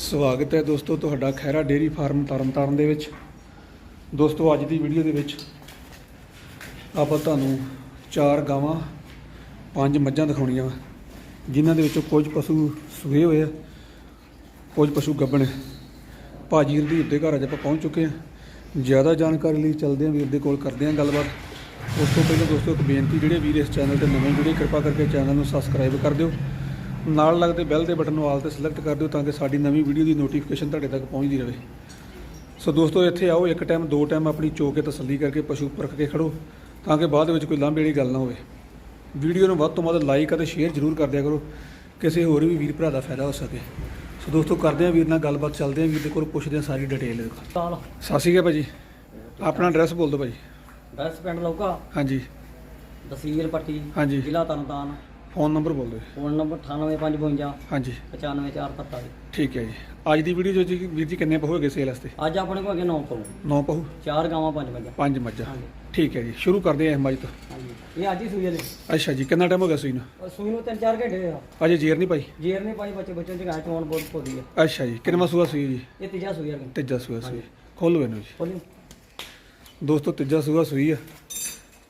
ਸਵਾਗਤ ਹੈ ਦੋਸਤੋ ਤੁਹਾਡਾ ਖੈਰਾ ਡੇਰੀ ਫਾਰਮ ਤਰਨਤਾਰਨ ਦੇ ਵਿੱਚ। ਦੋਸਤੋ ਅੱਜ ਦੀ ਵੀਡੀਓ ਦੇ ਵਿੱਚ ਆਪਾਂ ਤੁਹਾਨੂੰ ਚਾਰ ਗਾਵਾਂ, ਪੰਜ ਮੱਝਾਂ ਦਿਖਾਉਣੀਆਂ ਵਾ, ਜਿਨ੍ਹਾਂ ਦੇ ਵਿੱਚੋਂ ਕੁਝ ਪਸ਼ੂ ਸੂਏ ਹੋਏ ਆ, ਕੁਝ ਪਸ਼ੂ ਗੱਭਣ ਹੈ ਭਾਜੀ ਰਣਧੀਰ ਦੇ ਘਰ ਅੱਜ ਆਪਾਂ ਪਹੁੰਚ ਚੁੱਕੇ ਹਾਂ ਜ਼ਿਆਦਾ ਜਾਣਕਾਰੀ ਲਈ ਚੱਲਦੇ ਹਾਂ, ਵੀਰ ਦੇ ਕੋਲ ਕਰਦੇ ਹਾਂ ਗੱਲਬਾਤ। ਉਸ ਤੋਂ ਪਹਿਲਾਂ ਦੋਸਤੋ ਇੱਕ ਬੇਨਤੀ, ਜਿਹੜੇ ਵੀਰ ਇਸ ਚੈਨਲ ਤੇ ਨਵੇਂ ਜੁੜੇ, ਕਿਰਪਾ ਕਰਕੇ ਚੈਨਲ ਨੂੰ ਸਬਸਕ੍ਰਾਈਬ ਕਰ ਦਿਓ। ਨਾਲ ਲੱਗਦੇ ਬੈਲ ਦੇ ਬਟਨ ਨੂੰ ਆਲ ਤੇ ਸਿਲੈਕਟ ਕਰ ਦਿਓ ਤਾਂ ਕਿ ਸਾਡੀ ਨਵੀਂ ਵੀਡੀਓ ਦੀ ਨੋਟੀਫਿਕੇਸ਼ਨ ਤੁਹਾਡੇ ਤੱਕ ਪਹੁੰਚਦੀ ਰਹੇ। ਸੋ ਦੋਸਤੋ ਇੱਥੇ ਆਓ ਇੱਕ ਟਾਈਮ ਦੋ ਟਾਈਮ ਆਪਣੀ ਚੋ ਕੇ ਤਸੱਲੀ ਕਰਕੇ ਪਸ਼ੂ ਪਰਖ ਕੇ ਖੜੋ ਤਾਂ ਕਿ ਬਾਅਦ ਵਿੱਚ ਕੋਈ ਲਾਂਭੇ ਵਾਲੀ ਗੱਲ ਨਾ ਹੋਵੇ। ਵੀਡੀਓ ਨੂੰ ਵੱਧ ਤੋਂ ਵੱਧ ਲਾਈਕ ਅਤੇ ਸ਼ੇਅਰ ਜ਼ਰੂਰ ਕਰ ਦਿਆ ਕਰੋ ਕਿਸੇ ਹੋਰ ਵੀ ਵੀਰ ਭਰਾ ਦਾ ਫਾਇਦਾ ਹੋ ਸਕੇ। ਸੋ ਦੋਸਤੋ ਕਰਦੇ ਹਾਂ ਵੀਰ ਨਾਲ ਗੱਲਬਾਤ ਚੱਲਦੇ ਹਾਂ ਵੀਰ ਦੇ ਕੋਲ ਪੁੱਛਦੇ ਹਾਂ ਸਾਰੀ ਡਿਟੇਲ ਸਤਿ ਸ਼੍ਰੀ ਅਕਾਲ ਭਾਜੀ। ਆਪਣਾ ਐਡਰੈਸ ਬੋਲ ਦਿਓ ਭਾਜੀ। ਬੈਸ ਪਿੰਡ ਲੌਕਾ। ਹਾਂਜੀ। ਤਹਿਸੀਲ ਪੱਟੀ ਹਾਂਜੀ। ਜ਼ਿਲ੍ਹਾ ਤਰਨਤਾਰਨ ਫੋਨ ਨੰਬਰ ਬੋਲ ਦਿਓ। ਫੋਨ ਨੰਬਰ 9852 ਹਾਂਜੀ। 95447 ਠੀਕ ਹੈ ਜੀ। ਅੱਜ ਦੀ ਵੀਡੀਓ 'ਚ ਜੀ ਵੀਰ ਜੀ ਕਿੰਨੇ ਪਹੂ ਹੈਗੇ ਸੇਲ ਵਾਸਤੇ? ਅੱਜ ਆਪਣੇ ਕੋਲ ਅੱਗੇ 9 ਪਾਉ ਨੌ ਪਹੂ? ਚਾਰ ਗਾਵਾਂ ਪੰਜ ਮੱਝਾਂ। ਪੰਜ ਮੱਝਾਂ। ਹਾਂਜੀ। ਠੀਕ ਹੈ ਜੀ। ਸ਼ੁਰੂ ਕਰਦੇ ਹਾਂ ਇਸ ਮੱਝ ਤੋਂ। ਹਾਂਜੀ। ਇਹ ਅੱਜ ਹੀ ਸੂਈ ਨੇ ਅੱਛਾ ਜੀ। ਕਿੰਨਾ ਟਾਈਮ ਹੋ ਗਿਆ ਸੂਈ ਨੂੰ? ਸੂਈ ਨੂੰ ਤਿੰਨ ਚਾਰ ਘੰਟੇ ਹੋਏ ਆ। ਅਜੇ ਜੇਰ ਨਹੀਂ ਪਾਈ? ਜੇਰ ਨਹੀਂ ਪਾਈ ਬੱਚੇ ਬੱਚੋਂ ਚ ਗਾਂ ਚੋਣ ਬਹੁਤ ਪੋਦੀ ਆ। ਅੱਛਾ ਜੀ। ਕਿੰਨਵਾਂ ਸੂਆ ਸੂਈ ਜੀ? ਇਹ ਤੀਜਾ ਸੂਈ ਗਈ ਤੀਜਾ ਸੂਆ ਸੂਈ। ਖੋਲੋ ਇਹਨੂੰ ਜੀ। ਬੋਲੀ ਦੋਸਤੋ ਤੀਜਾ ਸੂਆ ਸੂਈ ਆ।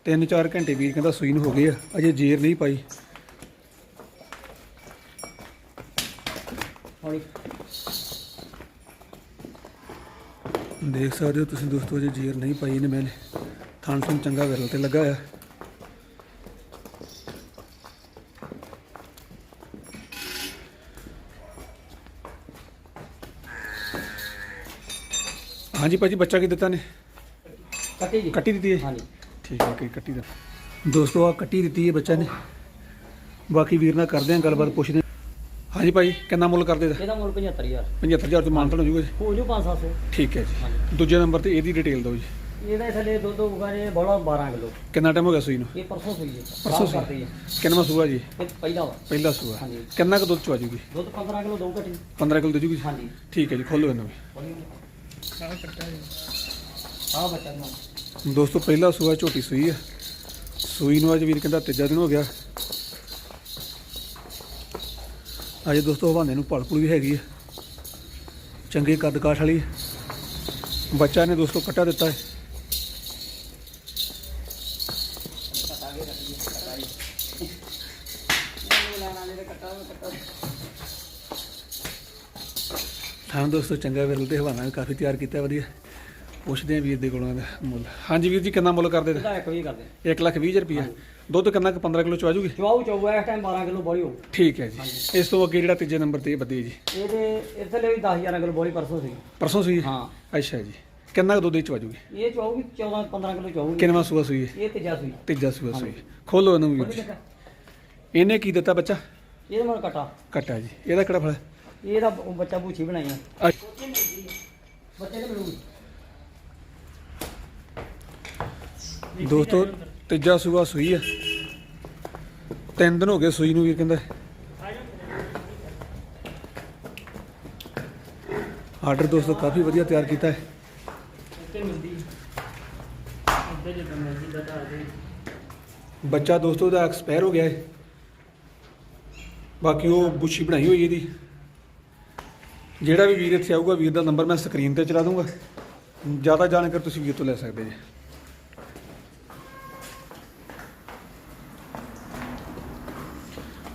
ਤਿੰਨ ਚਾਰ ਘੰਟੇ ਵੀਰ ਕਹਿੰਦਾ ਸੂਈ ਨੂੰ ਹੋ ਗਏ ਆ। ਅਜੇ ਜੇਰ ਨਹੀਂ ਪਾਈ। ਦੇਖ ਸਕਦੇ ਹੋ ਤੁਸੀਂ ਦੋਸਤੋ ਅਜੇ ਜੇਰ ਨਹੀਂ ਪਾਈ ਇਹਨੇ ਮੈਨੇ ਥਣ ਥਣ ਚੰਗਾ ਵਿਰਲ ਤੇ ਲੱਗਾ ਆ ਹਾਂਜੀ ਭਾਜੀ ਬੱਚਾ ਕੀ ਦਿੱਤਾ ਨੇ? ਕੱਟੀ ਜੀ। ਕੱਟੀ ਦਿੱਤੀ ਹੈ? ਹਾਂਜੀ। ਠੀਕ ਹੈ ਕਿ ਕੱਟੀ ਦਾ। ਦੋਸਤੋ ਆ ਕੱਟੀ ਦਿੱਤੀ ਹੈ ਬੱਚਾ ਨੇ। ਬਾਕੀ ਵੀਰ ਨਾਲ ਕਰਦੇ ਆਂ ਗੱਲਬਾਤ ਪੁੱਛਦੇ। ਹਾਂਜੀ ਭਾਈ ਕਿੰਨਾ ਮੁੱਲ ਕਰਦੇ ਦਾ ਇਹਦਾ ਮੁੱਲ 75000 75000 ਤੋਂ ਮਾਨਤਨ ਹੋ ਜੂਗਾ ਜੀ? ਹੋ ਜੂ 5-700 ਠੀਕ ਹੈ ਜੀ। ਦੂਜੇ ਨੰਬਰ ਤੇ ਇਹਦੀ ਡਿਟੇਲ ਦਿਓ ਜੀ। ਇਹਦਾ ਥੱਲੇ ਦੁੱਧ ਹੋਊਗਾ ਜੇ ਬੜਾ 12 ਕਿਲੋ। ਕਿੰਨਾ ਟਾਈਮ ਹੋ ਗਿਆ ਸੂਈ ਨੂੰ? ਇਹ ਪਰਸੋਂ ਸੂਈ ਹੈ। ਪਰਸੋਂ ਹੈ। ਕਿੰਨਾ ਸੂਆ ਜੀ? ਪਹਿਲਾ ਵਾ। ਪਹਿਲਾ ਸੂਆ। ਹਾਂਜੀ। ਕਿੰਨਾ ਕੁ ਦੁੱਧ ਚਵਾ ਜੂਗੀ? ਦੁੱਧ 15 ਕਿਲੋ ਦੋ ਘਟੀ 15 ਕਿਲੋ ਦੇ ਜੂਗੀ ਹਾਂਜੀ। ਠੀਕ ਹੈ ਜੀ ਖੋਲੋ ਇਹਨੂੰ ਆ ਬੱਚਾ ਨੂੰ ਦੋਸਤੋ ਪਹਿਲਾ ਸੂਆ ਝੋਟੀ ਸੂਈ ਆ ਸੂਈ ਨੂੰ ਅੱਜ ਵੀਰ ਕਹਿੰਦਾ ਤੀਜਾ ਦਿਨ ਹੋ ਗਿਆ। ਅੱਜ ਦੋਸਤੋ ਹਵਾਨੇ ਨੂੰ ਭਲਪੁਲ ਵੀ ਹੈਗੀ ਆ ਚੰਗੇ ਕੱਦ ਕਾਠ ਵਾਲੀ। ਬੱਚਾ ਨੇ ਦੋਸਤੋ ਕੱਟਾ ਦਿੱਤਾ ਹੈ। ਹਾਂ ਦੋਸਤੋ ਚੰਗਾ ਵਿਰਲ ਤੇ ਹਵਾਨਾ ਵੀ ਕਾਫੀ ਤਿਆਰ ਕੀਤਾ ਵਧੀਆ। ਪੁੱਛਦੇ ਆ ਵੀਰ ਦੇ ਕੋਲੋਂ ਮੁੱਲ। ਹਾਂਜੀ ਵੀਰ ਜੀ ਕਿੰਨਾ ਮੁੱਲ ਕਰਦੇ ਇਹਦਾ ਇੱਕ ਵੀ ਕਰਦੇ 1 ਲੱਖ 20 ਰੁਪਈਆ। ਦੁੱਧ ਕਿੰਨਾ ਕੁ 15 ਕਿਲੋ ਚ ਆ ਜੂਗੀ ਚਵਾਉ ਚੌਗਾ ਇਸ ਟਾਈਮ 12 ਕਿਲੋ ਬੋਲੀ ਹੋ ਠੀਕ ਹੈ ਜੀ। ਇਸ ਤੋਂ ਅੱਗੇ ਜਿਹੜਾ ਤੀਜੇ ਨੰਬਰ ਤੇ ਇਹ ਬੱਦੀ ਜੀ। ਇਹਦੇ ਇੱਥੇ ਲਈ 10000 ਕਿਲੋ ਬੋਲੀ ਪਰਸੋਂ ਸੀ। ਪਰਸੋਂ ਸੂਈ ਹਾਂ। ਅੱਛਾ ਜੀ। ਕਿੰਨਾ ਕੁ ਦੁੱਧ ਇਹ ਚ ਆ ਜੂਗੀ ਇਹ ਚੌਗੀ 14 15 ਕਿਲੋ ਚੌਗੀ ਕਿੰਨਵਾਂ ਸੂਆ ਸੂਈ ਹੈ? ਇਹ ਤੀਜਾ ਸੂਈ। ਤੀਜਾ ਸੂਆ ਸੂਈ। ਖੋਲੋ ਇਹਨੂੰ ਵੀਰ ਜੀ ਇਹਨੇ। ਕੀ ਦਿੱਤਾ ਬੱਚਾ? ਇਹਦੇ ਮਨ ਕਟਾ। ਕੱਟਾ ਜੀ। ਇਹਦਾ ਕਿਹੜਾ ਫਲ ਹੈ? ਇਹਦਾ ਬੱਚਾ ਭੂਛੀ ਬਣਾਈ ਆ। ਬੱਚੇ ਨੇ ਮਿਲੂਗੀ ਦੋਸਤੋ ਤੀਜਾ ਸੂਆ ਸੂਈ ਆ। ਤਿੰਨ ਦਿਨ ਹੋ ਗਏ ਸੂਈ ਨੂੰ ਵੀਰ ਕਹਿੰਦਾ। ਆਰਡਰ ਦੋਸਤੋ, ਕਾਫੀ ਵਧੀਆ ਤਿਆਰ ਕੀਤਾ ਹੈ। ਬੱਚਾ ਦੋਸਤੋ ਦਾ ਐਕਸਪਾਇਰ ਹੋ ਗਿਆ ਹੈ। ਬਾਕੀ ਉਹ ਬੁੱਛੀ ਬਣਾਈ ਹੋਈ ਇਹਦੀ। ਜਿਹੜਾ ਵੀ ਵੀਰ ਇੱਥੇ ਆਊਗਾ, ਵੀਰ ਦਾ ਨੰਬਰ ਮੈਂ ਸਕਰੀਨ ਤੇ ਚਲਾ ਦੂੰਗਾ। ਜ਼ਿਆਦਾ ਜਾਣਕਾਰੀ ਤੁਸੀਂ ਵੀਰ ਤੋਂ ਲੈ ਸਕਦੇ ਜੀ।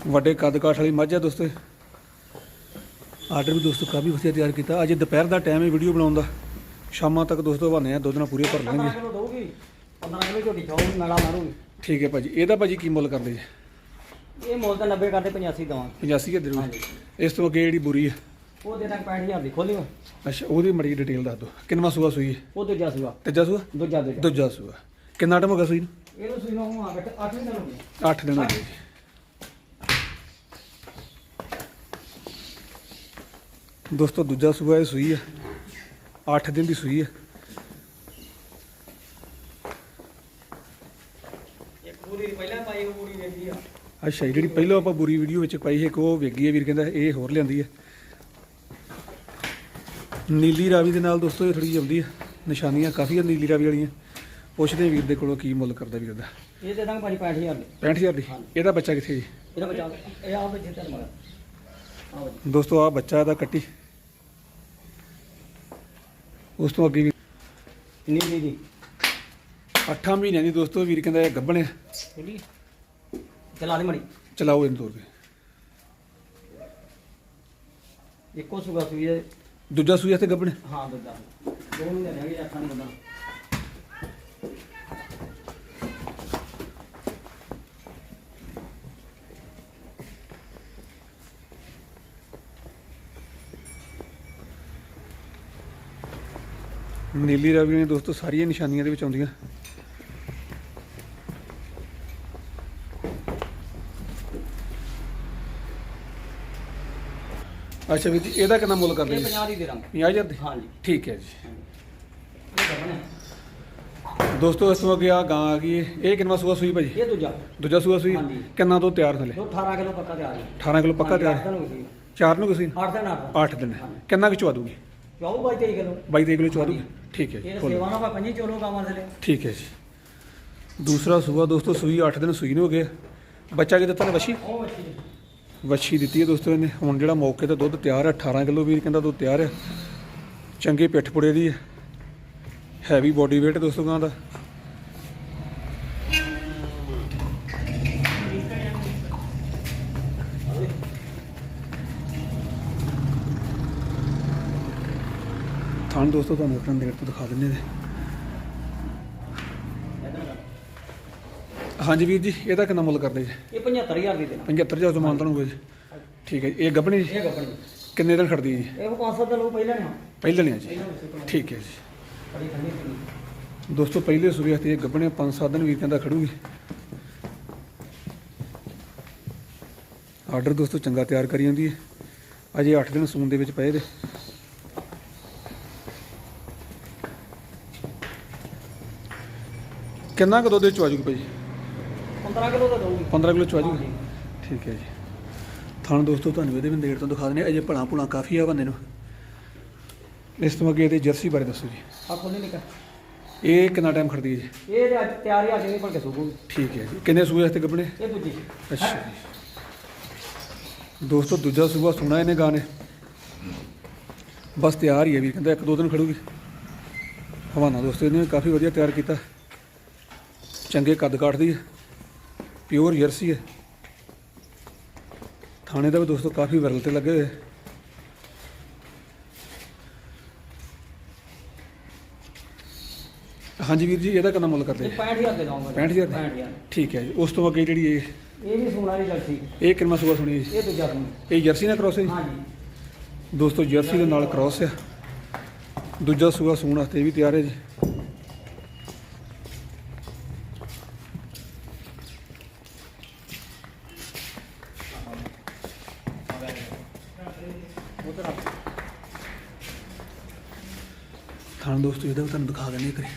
ਵੱਡੇ ਕੱਦ ਕਾਠ ਵਾਲੀ ਮੱਝ ਆ ਦੋਸਤੋ। ਆਰਡਰ ਵੀ ਦੋਸਤੋ ਕਾਫੀ ਵਧੀਆ ਤਿਆਰ ਕੀਤਾ। ਅੱਜ ਦੁਪਹਿਰ ਦਾ ਟਾਈਮ ਹੈ ਵੀਡੀਓ ਬਣਾਉਣ ਦਾ। ਸ਼ਾਮਾਂ ਤੱਕ ਦੋਸਤੋ ਬਹਾਨੇ ਆ ਦੁੱਧ ਨਾਲ ਪੂਰੇ ਭਰ 15 ਕਿਲੋ ਦਊਗੀ 15 ਕਿਲੋ ਝੋਟੀ ਚਾਹੂਗੀ ਨਾਲਾ ਮਾਰੂਗੀ। ਠੀਕ ਹੈ ਭਾਜੀ ਇਹਦਾ ਭਾਜੀ ਕੀ ਮੁੱਲ ਕਰਦੇ ਜੀ? ਇਹ ਮੁੱਲ ਤਾਂ 90 ਕਰਦੇ 85 ਦਵਾਂਗੇ। 85 ਦੇ ਹਾਂਜੀ। ਇਸ ਤੋਂ ਅੱਗੇ ਜਿਹੜੀ ਬੁਰੀ ਹੈ ਉਹ ਦੇ ਤੱਕ 65000 ਦੀ ਖੋਲੀ ਅੱਛਾ ਉਹਦੀ ਮੜੀ ਡਿਟੇਲ ਦੱਸ ਦਿਓ। ਕਿੰਨਵਾਂ ਸੂਆ ਸੂਈ? ਹੈ ਉਹ ਦੂਜਾ ਸੂਆ। ਤੀਜਾ ਸੂਆ? ਦੂਜਾ ਦੂਜਾ। ਦੂਜਾ ਸੂਆ। ਕਿੰਨਾ ਟਾਈਮ ਹੋ ਗਿਆ ਸੂਈ ਨੂੰ? ਇਹਨੂੰ ਸੂਈ ਨੂੰ ਆ ਬੈਠੇ 8 ਦਿਨ ਹੋ ਗਏ। 8 ਦਿਨ ਹੋ ਗਏ ਦੋਸਤੋ ਦੂਜਾ ਸੂਆ ਇਹ ਸੂਈ ਆ। 8 ਦਿਨ ਦੀ ਸੂਈ ਆ। ਅੱਛਾ ਜਿਹੜੀ ਪਹਿਲਾਂ ਆਪਾਂ ਬੁਰੀ ਵੀਡੀਓ ਵਿੱਚ ਪਾਈ ਹੈ ਕਿ ਉਹ ਵੇਗੀ ਹੈ ਵੀਰ ਕਹਿੰਦਾ ਇਹ ਹੋਰ ਲਿਆਂਦੀ ਹੈ ਨੀਲੀ ਰਾਵੀ ਦੇ ਨਾਲ ਦੋਸਤੋ ਇਹ ਥੋੜੀ ਆਉਂਦੀ ਹੈ ਨਿਸ਼ਾਨੀਆਂ ਕਾਫੀ ਆ ਨੀਲੀ ਰਾਵੀ ਵਾਲੀਆਂ। ਪੁੱਛਦੇ ਵੀਰ ਦੇ ਕੋਲੋਂ ਕੀ ਮੁੱਲ ਕਰਦਾ ਵੀਰ ਦਾ। ਇਹ ਦੇ ਦਾਂਗੇ ਭਾਜੀ 65000 ਦੀ। 65000 ਦੀ? ਇਹਦਾ ਬੱਚਾ ਕਿੱਥੇ ਜੀ? ਇਹਦਾ ਬਚਾ ਇਹ ਆ ਬੱਚੇ ਚੱਲ ਮਗਾ ਆ ਬੱਚੇ ਦੋਸਤੋ ਆ ਬੱਚਾ ਇਹਦਾ ਕੱਟੀ। ਉਸ ਤੋਂ ਅੱਗੇ ਵੀ ਨੀਲੀ ਦੀ 8 ਮਹੀਨਿਆਂ ਦੀ ਦੋਸਤੋ ਵੀਰ ਕਹਿੰਦਾ ਇਹ ਗੱਭਣ ਹੈ ਖੋਲੀ ਚਲਾ ਦੇ ਮੜੀ। ਚਲਾਓ ਇਹਨੂੰ ਤੋਰ ਕੇ। ਇੱਕੋ ਸੁਗਾ ਸੂਈ ਹੈ ਦੂਜਾ ਸੂਆ ਤੇ ਗੱਭਣ ਹੈ। ਹਾਂ ਦੁੱਧਾ ਦੋ ਮਹੀਨੇ ਰਹਿ ਗਏ ਅੱਖਾਂ ਬੰਦਾ ਨੀਲੀ ਰਾਵੀ ਨੇ ਦੋਸਤੋ ਸਾਰੀਆਂ ਨਿਸ਼ਾਨੀਆਂ ਦੇ ਵਿੱਚ ਆਉਂਦੀਆਂ। ਅੱਛਾ ਜੀ ਇਹਦਾ ਕਿੰਨਾ ਮੁੱਲ ਕਰਦੇ ਜੀ? 50 ਦੀ ਦੇ ਦਾਂਗੇ। 50000 ਦੇ? ਹਾਂਜੀ। ਠੀਕ ਹੈ ਜੀ। ਦੋਸਤੋ ਇਸ ਤੋਂ ਅੱਗੇ ਆ ਗਾਂ ਆ ਗਈ ਹੈ। ਇਹ ਕਿੰਨਾ ਸੂਆ ਸੂਈ ਭਾਜੀ? ਇਹ ਦੂਜਾ। ਦੂਜਾ ਸੂਆ ਸੂਈ? ਹਾਂਜੀ। ਕਿੰਨਾ ਤੋਂ ਤਿਆਰ ਥਲੇ ਜੋ 18 ਕਿਲੋ ਪੱਕਾ ਤਿਆਰ ਹੈ। 18 ਕਿਲੋ ਪੱਕਾ ਤਿਆਰ ਹੈ। ਚਾਰ ਨੂੰ ਕਿਸੇ 8 ਦਿਨ 8 8 ਦਿਨ। ਹੈ। ਕਿੰਨਾ ਕੁ ਚਵਾ ਦੂਗੀ? ਬਾਈ 23 ਕਿਲੋ। 22 ਕਿਲੋ ਚਵਾ ਦੂਗੀ ਠੀਕ ਹੈ ਜੀ ਇਹ ਖੋਲ੍ਹੋ। ਨਾ ਪੰਜੀ ਚੋਲੋ ਕਾਮਾਂ ਦੇ ਲਈ ਠੀਕ ਹੈ ਜੀ। ਦੂਸਰਾ ਸੂਆ ਦੋਸਤੋ ਸੂਈ 8 ਦਿਨ ਸੂਈ ਨੂੰ ਹੋ ਗਏ ਬੱਚਾ ਕੀ ਦਿੱਤਾ ਨੇ ਵਸ਼ੀ ਉਹ ਬੱਚੀ ਵੱਛੀ ਦਿੱਤੀ ਹੈ ਦੋਸਤੋ ਇਹਨੇ। ਹੁਣ ਜਿਹੜਾ ਮੌਕੇ ਤੇ ਦੁੱਧ ਤਿਆਰ ਹੈ 18 ਕਿਲੋ ਵੀਰ ਕਹਿੰਦਾ ਦੁੱਧ ਤਿਆਰ ਹੈ। ਚੰਗੇ ਪਿੱਠ ਪੁੜੇ ਦੀ ਹੈ। ਹੈਵੀ ਬੋਡੀ weight ਦੋਸਤੋ ਗਾਂ ਦਾ। ਥਾਂ ਦੋਸਤੋ ਤੁਹਾਨੂੰ ਆਪਣਾ ਨੇੜ ਤੋਂ ਦਿਖਾ ਦਿੰਦੇ ਨੇ ਹਾਂਜੀ ਵੀਰ ਜੀ ਇਹਦਾ ਕਿੰਨਾ ਮੁੱਲ ਕਰਦੇ ਜੀ? ਇਹ 75000 ਦੀ ਦੇਣਾ। 75000 ਤੋਂ ਮਾਨਤਾ ਨੂੰ ਜੀ ਠੀਕ ਹੈ ਇਹ ਗੱਭਣੀ ਜੀ? ਇਹ ਗੱਬਣ ਕਿੰਨੇ ਦਿਨ ਖੜਦੀ ਜੀ? ਇਹ 500 ਦਾ ਲੋ ਪਹਿਲਾਂ ਨੇ ਪਹਿਲੇ ਨੇ ਜੀ। ਠੀਕ ਹੈ ਜੀ। ਦੋਸਤੋ ਪਹਿਲੇ ਸੂਬੇ ਤੇ ਇਹ ਗੱਭਣੇ 5-7 ਦਿਨ ਵੀਰ ਕਹਿੰਦਾ ਖੜੂਗੀ। ਆਰਡਰ ਦੋਸਤੋ ਚੰਗਾ ਤਿਆਰ ਕਰੀ ਜਾਂਦੀ ਹੈ। ਅਜੇ 8 ਦਿਨ ਸੂਨ ਦੇ ਵਿੱਚ ਪਏ ਦੇ ਕਿੰਨਾ ਕੁ ਦੁੱਧ ਚਵਾ ਜੂਗੀ ਭਾਈ? 15 ਕਿਲੋ ਦਾ ਦਊਗੀ। 15 ਕਿਲੋ ਜੂਗੀ? ਹਾਂਜੀ। ਠੀਕ ਹੈ ਜੀ। ਥਣ ਦੋਸਤੋ ਤੁਹਾਨੂੰ ਇਹਦੇ ਵੀ ਨੇੜ ਤੋਂ ਦਿਖਾ ਦਿੰਦੇ। ਅਜੇ ਭਲਾ ਭੁਲਾ ਕਾਫੀ ਆ ਬੰਦੇ ਨੂੰ। ਇਸ ਤੋਂ ਅੱਗੇ ਇਹਦੇ ਜਰਸੀ ਬਾਰੇ ਦੱਸੋ ਜੀ। ਆ ਖੋਲੀ ਨਿਕਾ ਇਹ ਕਿੰਨਾ ਟਾਈਮ ਖੜਦੀ ਹੈ ਜੀ? ਇਹ ਤੇ ਅੱਜ ਤਿਆਰੀ ਆ ਗਈ ਭਲ ਕੇ ਸੁਗੂ ਠੀਕ ਹੈ ਜੀ। ਕਿੰਨੇ ਸੂਏ ਵਾਸਤੇ ਗੱਭਣੇ ਇਹ ਦੂਜੀ। ਅੱਛਾ ਜੀ। ਦੋਸਤੋ ਦੂਜਾ ਸੂਆ ਸੁਣਾ ਇਹਨੇ ਗਾਣੇ। ਬਸ ਤਿਆਰ ਹੀ ਹੈ ਵੀ ਕਹਿੰਦਾ ਇੱਕ ਦੋ ਦਿਨ ਖੜੂਗੀ। ਹਵਾਨਾ ਦੋਸਤੋ ਇਹਨੇ ਕਾਫੀ ਵਧੀਆ ਤਿਆਰ ਕੀਤਾ। ਚੰਗੇ ਕੱਦ ਕਾਠਦੀ ਹੈ ਪਿਓਰ ਜਰਸੀ ਹੈ। ਥਾਣੇ ਦਾ ਵੀ ਦੋਸਤੋ ਕਾਫੀ ਵਿਰਲ ਤੇ ਲੱਗੇ ਹੋਏ। ਹਾਂਜੀ ਵੀਰ ਜੀ ਇਹਦਾ ਕਿੰਨਾ ਮੁੱਲ ਕਰਦੇ ਇਹ 65000 ਦੇ ਦਊਂਗਾ 65000 ਦੇ? 65000 ਠੀਕ ਹੈ ਜੀ। ਉਸ ਤੋਂ ਅੱਗੇ ਜਿਹੜੀ ਇਹ ਇਹ ਵੀ ਸੋਨਾ ਦੀ ਜਲਸੀ ਇਹ ਕਿੰਨਾ ਸੂਆ ਸੁਣੀ ਇਹ ਦੂਜਾ ਸੂਣਾ ਇਹ ਜਰਸੀ ਨਾਲ ਕ੍ਰੋਸ ਹੈ ਜੀ? ਹਾਂਜੀ। ਦੋਸਤੋ ਜਰਸੀ ਦੇ ਨਾਲ ਕ੍ਰੋਸ ਆ। ਦੂਜਾ ਸੂਆ ਸੂਣ ਵਾਸਤੇ ਇਹ ਵੀ ਤਿਆਰ ਹੈ ਜੀ। ਥਾਂ ਦੋਸਤੋ ਇਹਦਾ ਵੀ ਤੁਹਾਨੂੰ ਦਿਖਾ ਦਿੰਦੇ ਕਰੀ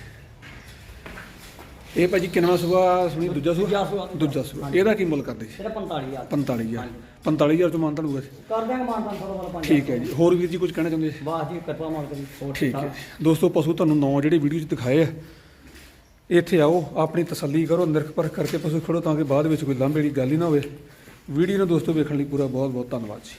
ਇਹ ਭਾਜੀ ਕਿੰਨਾ ਸੂਆ ਸੁਣੀ ਦੂਜਾ ਸੂਆ। ਦੂਜਾ ਸੂਆ। ਇਹਦਾ ਕੀ ਮੁੱਲ ਕਰਦੇ? ਜੀ ਇਹਦਾ 45000 45000 45000 ਤੋਂ ਮਾਨਤਾ ਲੂਗਾ ਕਰ ਦਿਆਂਗੇ ਮਾਨਤਾਨ ਥੋੜਾ ਵਾਲਾ ਪੰਜ ਠੀਕ ਹੈ ਜੀ। ਹੋਰ ਵੀਰ ਜੀ ਕੁਝ ਕਹਿਣਾ ਚਾਹੁੰਦੇ? ਬਾਸ ਜੀ ਕਿਰਪਾ ਮਾਰ ਕਰੀ। ਠੀਕ ਹੈ। ਦੋਸਤੋ ਪਸ਼ੂ ਤੁਹਾਨੂੰ ਨੌ ਜਿਹੜੇ ਵੀਡੀਓ 'ਚ ਦਿਖਾਏ ਆ। ਇੱਥੇ ਆਓ ਆਪਣੀ ਤਸੱਲੀ ਕਰੋ ਨਿਰਖ ਪਰਖ ਕਰਕੇ ਪਸ਼ੂ ਖੜੋ ਤਾਂ ਕਿ ਬਾਅਦ ਵਿੱਚ ਕੋਈ ਲਾਂਭੇ ਵਾਲੀ ਗੱਲ ਹੀ ਨਾ ਹੋਵੇ। ਵੀਡੀਓ ਨੂੰ ਦੋਸਤੋ ਵੇਖਣ ਲਈ ਪੂਰਾ ਬਹੁਤ ਬਹੁਤ ਧੰਨਵਾਦ ਜੀ।